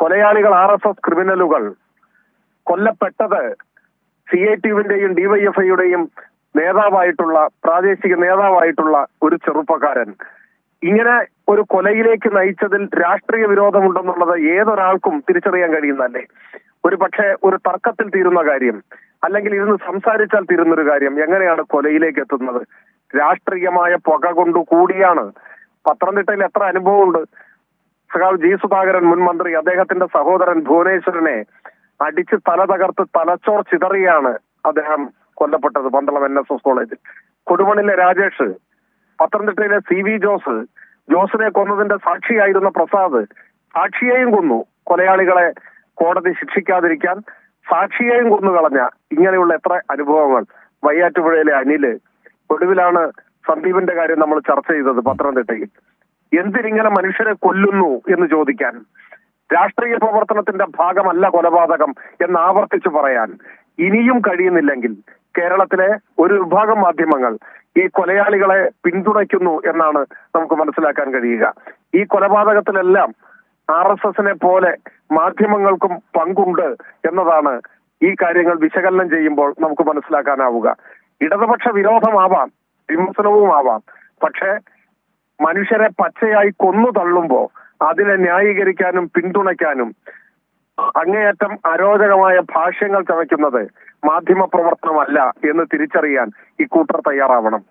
കൊലയാളികൾ R S S ക്രിമിനലുകൾ കൊല്ലപ്പെട്ടത് C I ടിയുവിന്റെയും ഡിവൈഎഫ്ഐയുടെയും നേതാവായിട്ടുള്ള പ്രാദേശിക നേതാവായിട്ടുള്ള ഒരു ചെറുപ്പക്കാരൻ. ഇങ്ങനെ ഒരു കൊലയിലേക്ക് നയിച്ചതിൽ രാഷ്ട്രീയ വിരോധമുണ്ടെന്നുള്ളത് ഏതൊരാൾക്കും തിരിച്ചറിയാൻ കഴിയുന്നതല്ലേ? ഒരു പക്ഷേ ഒരു തർക്കത്തിൽ തീരുന്ന കാര്യം അല്ലെങ്കിൽ ഇരുന്ന് സംസാരിച്ചാൽ തീരുന്നൊരു കാര്യം എങ്ങനെയാണ് കൊലയിലേക്ക് എത്തുന്നത്? രാഷ്ട്രീയമായ പുക കൊണ്ടു കൂടിയാണ് പത്തനംതിട്ടയിൽ എത്ര അനുഭവമുണ്ട്? സഖാവ് ജി സുധാകരൻ മുൻ മന്ത്രി അദ്ദേഹത്തിന്റെ സഹോദരൻ ഭുവനേശ്വരനെ അടിച്ച് തല തകർത്ത് തലച്ചോർ ചിതറിയാണ് അദ്ദേഹം കൊല്ലപ്പെട്ടത് പന്തളം എൻ എസ് എസ് കോളേജിൽ. കൊടുമണിലെ രാജേഷ് പത്തനംതിട്ടയിലെ സി വി ജോസ് ജോസിനെ കൊന്നതിന്റെ സാക്ഷിയായിരുന്ന പ്രസാദ് സാക്ഷിയെയും കൊന്നു. കൊലയാളികളെ കോടതി ശിക്ഷിക്കാതിരിക്കാൻ സാക്ഷിയെയും കൊന്നു കളഞ്ഞ ഇങ്ങനെയുള്ള എത്ര അനുഭവങ്ങൾ. വയ്യാറ്റുപുഴയിലെ അനിൽ ഒടുവിലാണ് സന്ദീപിന്റെ കാര്യം നമ്മൾ ചർച്ച ചെയ്തത് പത്തനംതിട്ടയിൽ. എന്തിനിങ്ങനെ മനുഷ്യരെ കൊല്ലുന്നു എന്ന് ചോദിക്കാൻ രാഷ്ട്രീയ പ്രവർത്തനത്തിന്റെ ഭാഗമല്ല കൊലപാതകം എന്ന് ആവർത്തിച്ചു പറയാൻ ഇനിയും കഴിയുന്നില്ലെങ്കിൽ കേരളത്തിലെ ഒരു വിഭാഗം മാധ്യമങ്ങൾ ഈ കൊലയാളികളെ പിന്തുണയ്ക്കുന്നു എന്നാണ് നമുക്ക് മനസ്സിലാക്കാൻ കഴിയുക. ഈ കൊലപാതകത്തിലെല്ലാം ആർ എസ് എസിനെ പോലെ മാധ്യമങ്ങൾക്കും പങ്കുണ്ട് എന്നതാണ് ഈ കാര്യങ്ങൾ വിശകലനം ചെയ്യുമ്പോൾ നമുക്ക് മനസ്സിലാക്കാനാവുക. ഇടതുപക്ഷ വിരോധമാവാം വിമർശനവുമാവാം. പക്ഷേ മനുഷ്യരെ പച്ചയായി കൊന്നു തള്ളുമ്പോ അതിനെ ന്യായീകരിക്കാനും പിന്തുണയ്ക്കാനും അങ്ങേയറ്റം അരോചകമായ ഭാഷ്യങ്ങൾ ചവയ്ക്കുന്നത് മാധ്യമ പ്രവർത്തനമല്ല എന്ന് തിരിച്ചറിയാൻ ഇക്കൂട്ടർ തയ്യാറാവണം.